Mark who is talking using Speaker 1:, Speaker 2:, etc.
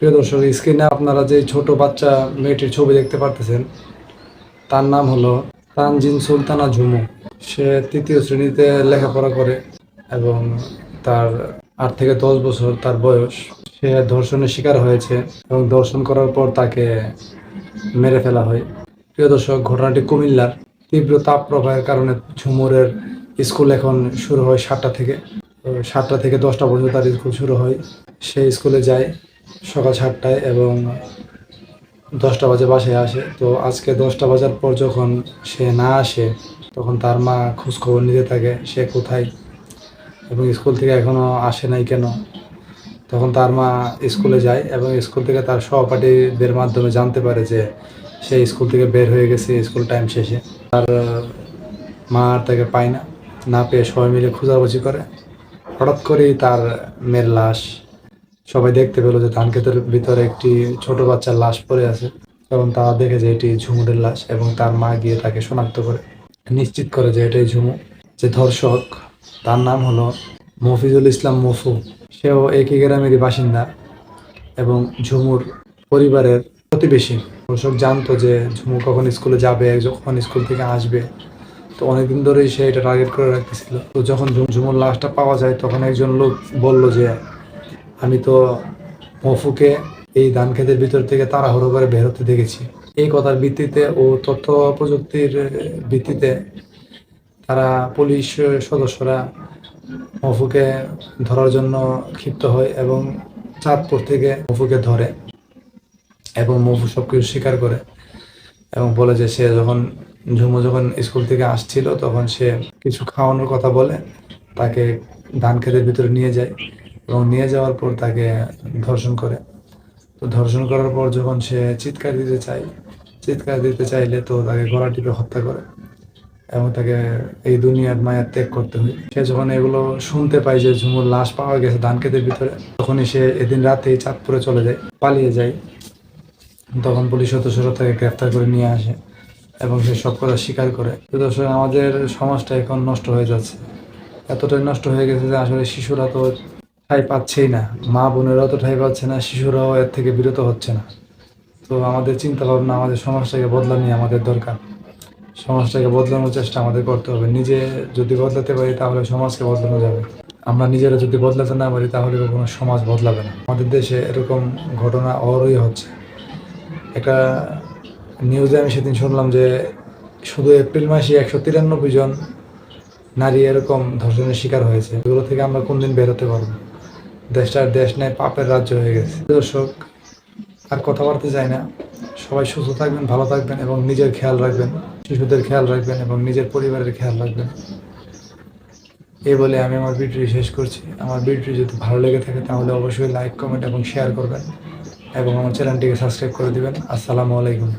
Speaker 1: প্রিয় দর্শক স্ক্রিনে আপনারা যে ছোট বাচ্চা মেয়েটির ছবি দেখতে পারতেছেন, তার নাম হলো তানজিন সুলতানা ঝুমু। সে তৃতীয় শ্রেণীতে লেখাপড়া করে এবং তার আট থেকে দশ বছর তার বয়স। সে ধর্ষণের শিকার হয়েছে এবং ধর্ষণ করার পর তাকে মেরে ফেলা হয়। প্রিয় দর্শক, ঘটনাটি কুমিল্লার তীব্র তাপ প্রবাহের কারণে ঝুমুরের স্কুল এখন শুরু হয় সাতটা থেকে সাতটা থেকে দশটা পর্যন্ত তার স্কুল শুরু হয়। সে স্কুলে যায় সকাল সাতটায় এবং দশটা বাজে বাসায় আসে। তো আজকে দশটা বাজার পর যখন সে না আসে, তখন তার মা খোঁজ খবর নিতে থাকে, সে কোথায় এবং স্কুল থেকে এখনও আসে নাই কেন? তখন তার মা স্কুলে যায় এবং স্কুল থেকে তার সহপাঠীদের মাধ্যমে জানতে পারে যে সে স্কুল থেকে বের হয়ে গেছে, স্কুল টাইম শেষে। তার মা আর তাকে পায় না না পেয়ে সবাই মিলে খোঁজাখুঁজি করে। হঠাৎ করেই তার মেয়ের লাশ সবাই দেখতে পেল যে ধান ক্ষেতের ভিতরে একটি ছোট বাচ্চার লাশ পড়ে আছে তখন তারা দেখে যে এটি ঝুমুরের লাশ এবং তার মা গিয়ে তাকে শনাক্ত করে। নিশ্চিত করে যে এটাই ঝুমু। যে ধর্ষক, তার নাম হলো মফিজুল ইসলাম মফু। সেও একই গ্রামেরই বাসিন্দা এবং ঝুমুর পরিবারের প্রতিবেশী। ধর্ষক জানতো যে ঝুমু কখন স্কুলে যাবে, যখন স্কুল থেকে আসবে। তো অনেকদিন ধরেই সে এটা টার্গেট করে রাখতেছিল। তো যখন ঝুমুর লাশটা পাওয়া যায়, তখন একজন লোক বলল যে আমি তো মফুকে এই ধান ক্ষেতের ভিতর থেকে তাড়াহুড়ো করে বের হতে দেখেছি। এই কথার ভিত্তিতে ও তথ্য প্রযুক্তির ভিত্তিতে তারা পুলিশ সদস্যরা মফুকে ধরার জন্য ক্ষিপ্ত হয় এবং চাঁদপুর থেকে মফুকে ধরে এবং মফু সব কিছু স্বীকার করে এবং বলে যে সে যখন ঝুমু যখন স্কুল থেকে আসছিল তখন সে কিছু খাওয়ানোর কথা বলে তাকে ধান ক্ষেতের ভিতরে নিয়ে যায়। এবং নিয়ে যাওয়ার পর তাকে ধর্ষণ করে। তো ধর্ষণ করার পর যখন সে চিৎকার দিতে চায়, চিৎকার দিতে চাইলে তো তাকে গলা টিপে হত্যা করে এবং তাকে এই দুনিয়ার মায়ার ত্যাগ করতে হয়। সে যখন এগুলো শুনতে পায় যে ঝুমুর লাশ পাওয়া গেছে ধান ক্ষেতের ভিতরে, তখনই সে এদিন রাতেই চাঁদপুরে চলে যায়, পালিয়ে যায়। তখন পুলিশ সদস্যরা তাকে গ্রেফতার করে নিয়ে আসে এবং সে সব কথা স্বীকার করে। দর্শক, আমাদের সমাজটা এখন নষ্ট হয়ে যাচ্ছে। এতটাই নষ্ট হয়ে গেছে যে আসলে শিশুরা তো ঠাই পাচ্ছেই না। মা বোনেরাও তো ঠাই পাচ্ছে না, শিশুরাও এর থেকে বিরত হচ্ছে না। তো আমাদের চিন্তা ভাবনা আমাদের সমাজটাকে বদলানি আমাদের দরকার। সমাজটাকে বদলানোর চেষ্টা আমাদের করতে হবে। নিজে যদি বদলাতে পারি তাহলে সমাজকে বদলানো যাবে। আমরা নিজেরা যদি বদলাতে না পারি তাহলে কখনো সমাজ বদলাবে না। আমাদের দেশে এরকম ঘটনা অরই হচ্ছে। একটা নিউজে আমি সেদিন শুনলাম যে শুধু এপ্রিল মাসে একশো তিরানব্বই জন নারী এরকম ধর্ষণের শিকার হয়েছে। এগুলো থেকে আমরা কোনদিন বেরোতে পারব দেশটার দেশ নেই, পাপের রাজ্য হয়ে গেছে। দর্শক, আর কথা কথাবার্তা যায় না। সবাই সুস্থ থাকবেন, ভালো থাকবেন এবং নিজের খেয়াল রাখবেন, শিশুদের খেয়াল রাখবেন এবং নিজের পরিবারের খেয়াল রাখবেন। এই বলে আমি আমার ভিডিও শেষ করছি। আমার ভিডিও যদি ভালো লেগে থাকে তাহলে অবশ্যই লাইক, কমেন্ট এবং শেয়ার করবেন এবং আমার চ্যানেলটিকে সাবস্ক্রাইব করে দিবেন। আসসালামু আলাইকুম।